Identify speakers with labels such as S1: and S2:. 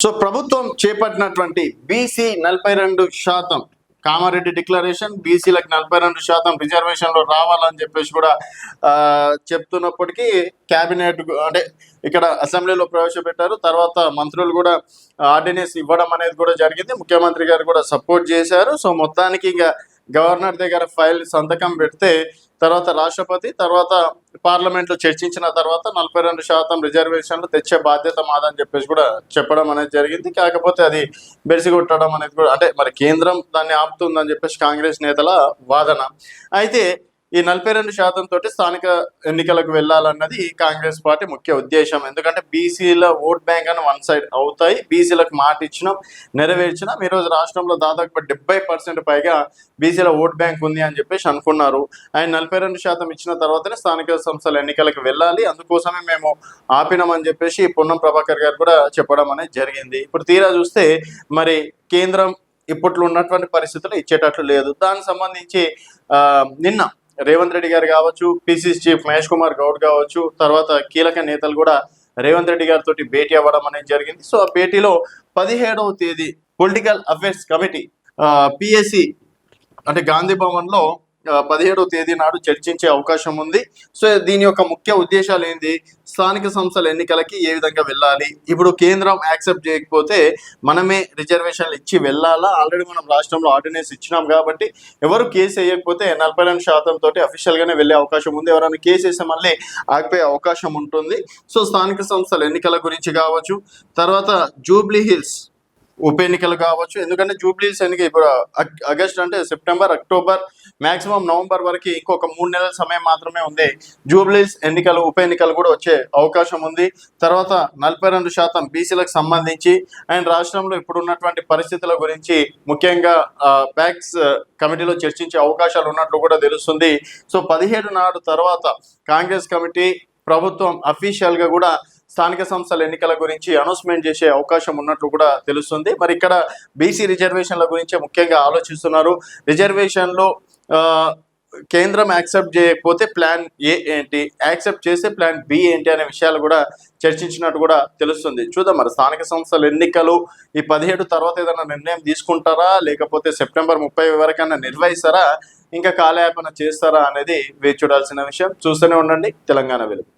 S1: So ప్రభుత్వం చేపట్టినటువంటి BC నలభై రెండు శాతం కామారెడ్డి డిక్లరేషన్ బీసీలకు నలభై రెండు శాతం రిజర్వేషన్లు రావాలని చెప్పేసి కూడా ఆ, చెప్తున్నప్పటికీ క్యాబినెట్ అంటే ఇక్కడ అసెంబ్లీలో ప్రవేశపెట్టారు. తర్వాత మంత్రులు కూడా ఆర్డినెన్స్ ఇవ్వడం అనేది కూడా జరిగింది. ముఖ్యమంత్రి గారు కూడా సపోర్ట్ చేశారు. సో మొత్తానికి ఇంకా గవర్నర్ దగ్గర ఫైల్ సంతకం పెడితే తర్వాత రాష్ట్రపతి తర్వాత పార్లమెంట్లో చర్చించిన తర్వాత నలభై రెండు శాతం రిజర్వేషన్లు తెచ్చే బాధ్యత మాదని చెప్పేసి కూడా చెప్పడం అనేది జరిగింది. కాకపోతే అది బెరిసిగొట్టడం అనేది కూడా అంటే మరి కేంద్రం దాన్ని ఆపుతుందని చెప్పేసి కాంగ్రెస్ నేతల వాదన. అయితే ఈ నలభై రెండు శాతం తోటి స్థానిక ఎన్నికలకు వెళ్ళాలన్నది కాంగ్రెస్ పార్టీ ముఖ్య ఉద్దేశం. ఎందుకంటే బీసీల ఓట్ బ్యాంక్ అని వన్ సైడ్ అవుతాయి. బీసీలకు మాట ఇచ్చినాం నెరవేర్చినాం. ఈరోజు రాష్ట్రంలో దాదాపు డెబ్బై పర్సెంట్ పైగా బీసీల ఓట్ బ్యాంక్ ఉంది అని చెప్పేసి అనుకున్నారు. ఆయన నలభై రెండు శాతం ఇచ్చిన తర్వాతనే స్థానిక సంస్థల ఎన్నికలకు వెళ్ళాలి. అందుకోసమే మేము ఆపినామని చెప్పేసి పొన్నం ప్రభాకర్ గారు కూడా చెప్పడం అనేది జరిగింది. ఇప్పుడు తీరా చూస్తే మరి కేంద్రం ఇప్పట్లో ఉన్నటువంటి పరిస్థితులు ఇచ్చేటట్లు లేదు. దానికి సంబంధించి నిన్న రేవంత్ రెడ్డి గారు కావచ్చు పిసిసి చీఫ్ మహేష్ కుమార్ గౌడ్ కావచ్చు తర్వాత కీలక నేతలు కూడా రేవంత్ రెడ్డి గారితో భేటీ అవ్వడం అనేది జరిగింది. సో ఆ భేటీలో పదిహేడవ తేదీ పొలిటికల్ అఫైర్స్ కమిటీ పిఎస్సి అంటే గాంధీ భవన్లో పదిహేడవ తేదీ నాడు చర్చించే అవకాశం ఉంది. సో దీని యొక్క ముఖ్య ఉద్దేశాలు ఏంది? స్థానిక సంస్థల ఎన్నికలకి ఏ విధంగా వెళ్ళాలి? ఇప్పుడు కేంద్రం యాక్సెప్ట్ చేయకపోతే మనమే రిజర్వేషన్లు ఇచ్చి వెళ్ళాలా? ఆల్రెడీ మనం రాష్ట్రంలో ఆర్డినెన్స్ ఇచ్చినాం కాబట్టి ఎవరు కేసు వేయకపోతే నలభై రెండు శాతం తోటి అఫీషియల్ వెళ్ళే అవకాశం ఉంది. ఎవరైనా కేసు వేస్తే మళ్ళీ ఆగిపోయే అవకాశం ఉంటుంది. సో స్థానిక సంస్థల ఎన్నికల గురించి కావచ్చు. తర్వాత జూబ్లీ హిల్స్ ఉప ఎన్నికలు కావచ్చు. ఎందుకంటే జూబ్లీస్ ఎన్నిక ఇప్పుడు ఆగస్ట్ అంటే సెప్టెంబర్ అక్టోబర్ మాక్సిమం నవంబర్ వరకు ఇంకొక మూడు నెలల సమయం మాత్రమే ఉంది. జూబ్లీస్ ఎన్నికలు ఉప ఎన్నికలు కూడా వచ్చే అవకాశం ఉంది. తర్వాత నలభై రెండు శాతం బీసీలకు సంబంధించి అండ్ రాష్ట్రంలో ఇప్పుడు ఉన్నటువంటి పరిస్థితుల గురించి ముఖ్యంగా బ్యాక్స్ కమిటీలో చర్చించే అవకాశాలు ఉన్నట్లు కూడా తెలుస్తుంది. సో పదిహేడు నాడు తర్వాత కాంగ్రెస్ కమిటీ ప్రభుత్వం అఫీషియల్గా కూడా స్థానిక సంస్థల ఎన్నికల గురించి అనౌన్స్మెంట్ చేసే అవకాశం ఉన్నట్లు కూడా తెలుస్తుంది. మరి ఇక్కడ బీసీ రిజర్వేషన్ల గురించి ముఖ్యంగా ఆలోచిస్తున్నారు. రిజర్వేషన్లో కేంద్రం యాక్సెప్ట్ చేయకపోతే ప్లాన్ ఏ ఏంటి? యాక్సెప్ట్ చేస్తే ప్లాన్ బి ఏంటి అనే విషయాలు కూడా చర్చించినట్టు కూడా తెలుస్తుంది. చూద్దాం మరి స్థానిక సంస్థల ఎన్నికలు ఈ పదిహేడు తర్వాత ఏదైనా నిర్ణయం తీసుకుంటారా? లేకపోతే సెప్టెంబర్ ముప్పై వరకైనా నిర్వహిస్తారా? ఇంకా కాలయాపన చేస్తారా అనేది వేచి చూడాల్సిన విషయం. చూస్తూనే ఉండండి. తెలంగాణ వెలుగు.